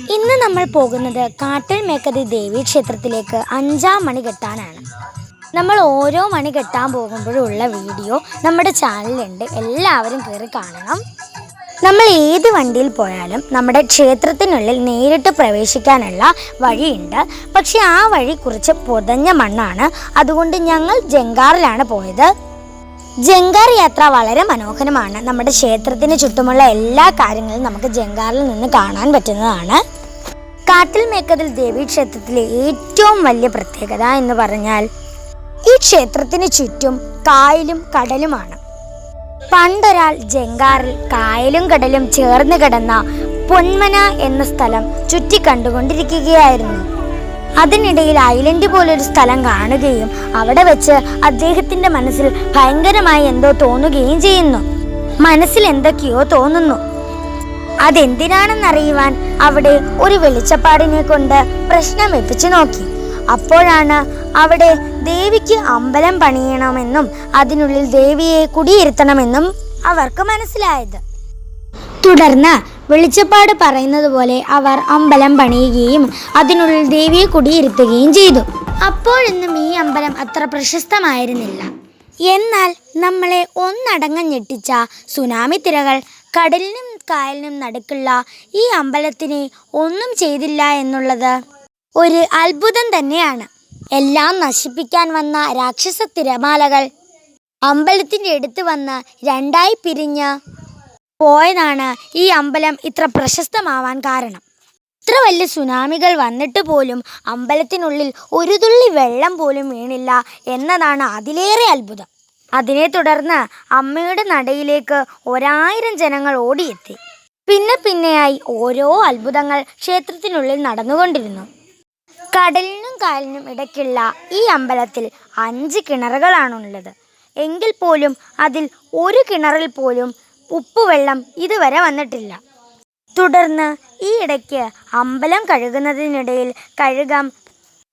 ഇന്ന് നമ്മൾ പോകുന്നത് കാട്ടൽ മേക്കതി ദേവി ക്ഷേത്രത്തിലേക്ക് അഞ്ചാം മണി കെട്ടാനാണ് നമ്മൾ ഓരോ മണി കെട്ടാൻ പോകുമ്പോഴുള്ള വീഡിയോ നമ്മുടെ ചാനലിലുണ്ട്. എല്ലാവരും കയറി കാണണം. നമ്മൾ ഏത് വണ്ടിയിൽ പോയാലും നമ്മുടെ ക്ഷേത്രത്തിനുള്ളിൽ നേരിട്ട് പ്രവേശിക്കാനുള്ള വഴിയുണ്ട്. പക്ഷേ ആ വഴി കുറച്ച് പൊതഞ്ഞ മണ്ണാണ്. അതുകൊണ്ട് ഞങ്ങൾ ജങ്കാറിലാണ് പോയത്. ജങ്കാർ യാത്ര വളരെ മനോഹരമാണ്. നമ്മുടെ ക്ഷേത്രത്തിന് ചുറ്റുമുള്ള എല്ലാ കാര്യങ്ങളും നമുക്ക് ജങ്കാറിൽ നിന്ന് കാണാൻ പറ്റുന്നതാണ്. കാട്ടിൽ മേക്കതിൽ ദേവി ക്ഷേത്രത്തിലെ ഏറ്റവും വലിയ പ്രത്യേകത എന്ന് പറഞ്ഞാൽ ഈ ക്ഷേത്രത്തിന് ചുറ്റും കായലും കടലുമാണ്. പണ്ടൊരാൾ ജങ്കാറിൽ കായലും കടലും ചേർന്ന് കിടന്ന പൊന്മന എന്ന സ്ഥലം ചുറ്റി കണ്ടുകൊണ്ടിരിക്കുകയായിരുന്നു അതിനിടയിൽ ഐലൻഡ് പോലൊരു സ്ഥലം കാണുകയും അവിടെ വെച്ച് അദ്ദേഹത്തിന്റെ മനസ്സിൽ ഭയങ്കരമായി എന്തോ തോന്നുകയും ചെയ്യുന്നു. മനസ്സിൽ എന്തൊക്കെയോ തോന്നുന്നു. അതെന്തിനാണെന്നറിയുവാൻ അവിടെ ഒരു വെളിച്ചപ്പാടിനെ കൊണ്ട് പ്രശ്നം വെപ്പിച്ചു നോക്കി. അപ്പോഴാണ് അവിടെ ദേവിക്ക് അമ്പലം പണിയണമെന്നും അതിനുള്ളിൽ ദേവിയെ കുടിയിരുത്തണമെന്നും അവർക്ക് മനസ്സിലായത്. തുടർന്ന് വെളിച്ചപ്പാട് പറയുന്നത് പോലെ അവർ അമ്പലം പണിയുകയും അതിനുള്ളിൽ ദേവിയെ കുടിയിരുത്തുകയും ചെയ്തു. അപ്പോഴൊന്നും ഈ അമ്പലം അത്ര പ്രശസ്തമായിരുന്നില്ല. എന്നാൽ നമ്മളെ ഒന്നടങ്കം ഞെട്ടിച്ച സുനാമി തിരകൾ കടലിനും കായലിനും നടുക്കുള്ള ഈ അമ്പലത്തിനെ ഒന്നും ചെയ്തില്ല എന്നുള്ളത് ഒരു അത്ഭുതം തന്നെയാണ്. എല്ലാം നശിപ്പിക്കാൻ വന്ന രാക്ഷസ തിരമാലകൾ അമ്പലത്തിന്റെ അടുത്ത് വന്ന് രണ്ടായി പിരിഞ്ഞ് പോയതാണ് ഈ അമ്പലം ഇത്ര പ്രശസ്തമാവാൻ കാരണം. ഇത്ര വലിയ സുനാമികൾ വന്നിട്ട് പോലും അമ്പലത്തിനുള്ളിൽ ഒരു തുള്ളി വെള്ളം പോലും വീണില്ല എന്നതാണ് അതിലേറെ അത്ഭുതം. അതിനെ തുടർന്ന് അമ്മയുടെ നടയിലേക്ക് ഒരായിരം ജനങ്ങൾ ഓടിയെത്തി. പിന്നെ പിന്നെയായി ഓരോ അത്ഭുതങ്ങൾ ക്ഷേത്രത്തിനുള്ളിൽ നടന്നുകൊണ്ടിരുന്നു. കടലിനും കായലിനും ഇടയ്ക്കുള്ള ഈ അമ്പലത്തിൽ അഞ്ച് കിണറുകളാണുള്ളത്. എങ്കിൽ പോലും അതിൽ ഒരു കിണറിൽ പോലും ഉപ്പുവെള്ളം ഇതുവരെ വന്നിട്ടില്ല. തുടർന്ന് ഈ ഇടയ്ക്ക് അമ്പലം കഴുകുന്നതിനിടയിൽ കഴുകാം.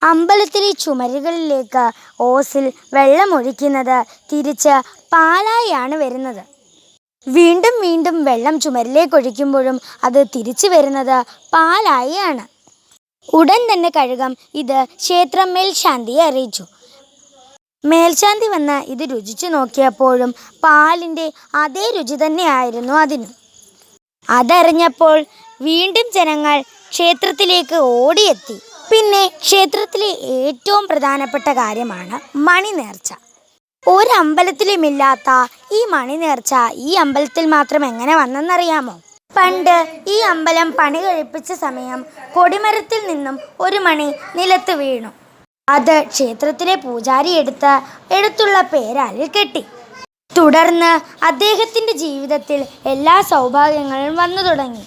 അമ്പലത്തിലെ ചുമരുകളിലേക്ക് ഓസിൽ വെള്ളമൊഴിക്കുന്നത് തിരിച്ച് പാലായാണ് വരുന്നത്. വീണ്ടും വീണ്ടും വെള്ളം ചുമരിലേക്ക് ഒഴിക്കുമ്പോഴും അത് തിരിച്ചു വരുന്നത് പാലായാണ് ഉടൻ തന്നെ കഴുകം. ഇത് ക്ഷേത്രം മേൽശാന്തിയെ അറിയിച്ചു. മേൽശാന്തി വന്ന് ഇത് രുചിച്ചു നോക്കിയപ്പോഴും പാലിന്റെ അതേ രുചി തന്നെയായിരുന്നു അതിന്. അതറിഞ്ഞപ്പോൾ വീണ്ടും ജനങ്ങൾ ക്ഷേത്രത്തിലേക്ക് ഓടിയെത്തി. പിന്നെ ക്ഷേത്രത്തിലെ ഏറ്റവും പ്രധാനപ്പെട്ട കാര്യമാണ് മണി നേർച്ച ഒരമ്പലത്തിലുമില്ലാത്ത ഈ മണി നേർച്ച ഈ അമ്പലത്തിൽ മാത്രം എങ്ങനെ വന്നെന്നറിയാമോ? പണ്ട് ഈ അമ്പലം പണി കഴിപ്പിച്ച സമയം കൊടിമരത്തിൽ നിന്നും ഒരു മണി നിലത്ത് വീണു. അത് ക്ഷേത്രത്തിലെ പൂജാരി എടുത്ത എടുത്തുള്ള പേരാലിൽ കെട്ടി. തുടർന്ന് അദ്ദേഹത്തിന്റെ ജീവിതത്തിൽ എല്ലാ സൗഭാഗ്യങ്ങളും വന്നു തുടങ്ങി.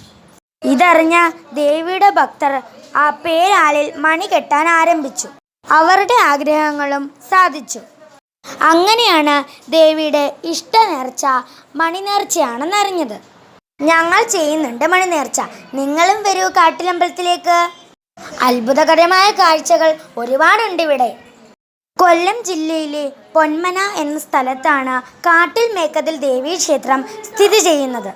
ഇതറിഞ്ഞ ദേവിയുടെ ഭക്തർ ആ പേരാലിൽ മണി കെട്ടാൻ ആരംഭിച്ചു. അവരുടെ ആഗ്രഹങ്ങളും സാധിച്ചു. അങ്ങനെയാണ് ദേവിയുടെ ഇഷ്ട നേർച്ച മണി നേർച്ചയാണെന്നറിഞ്ഞത് ഞങ്ങൾ ചെയ്യുന്നുണ്ട് മണിനേർച്ച. നിങ്ങളും വരൂ കാട്ടിലമ്പലത്തിലേക്ക്. അത്ഭുതകരമായ കാഴ്ചകൾ ഒരുപാടുണ്ട് ഇവിടെ കൊല്ലം ജില്ലയിലെ പൊന്മന എന്ന സ്ഥലത്താണ് കാട്ടിൽ മേക്കതിൽ ദേവീക്ഷേത്രം സ്ഥിതി ചെയ്യുന്നത്.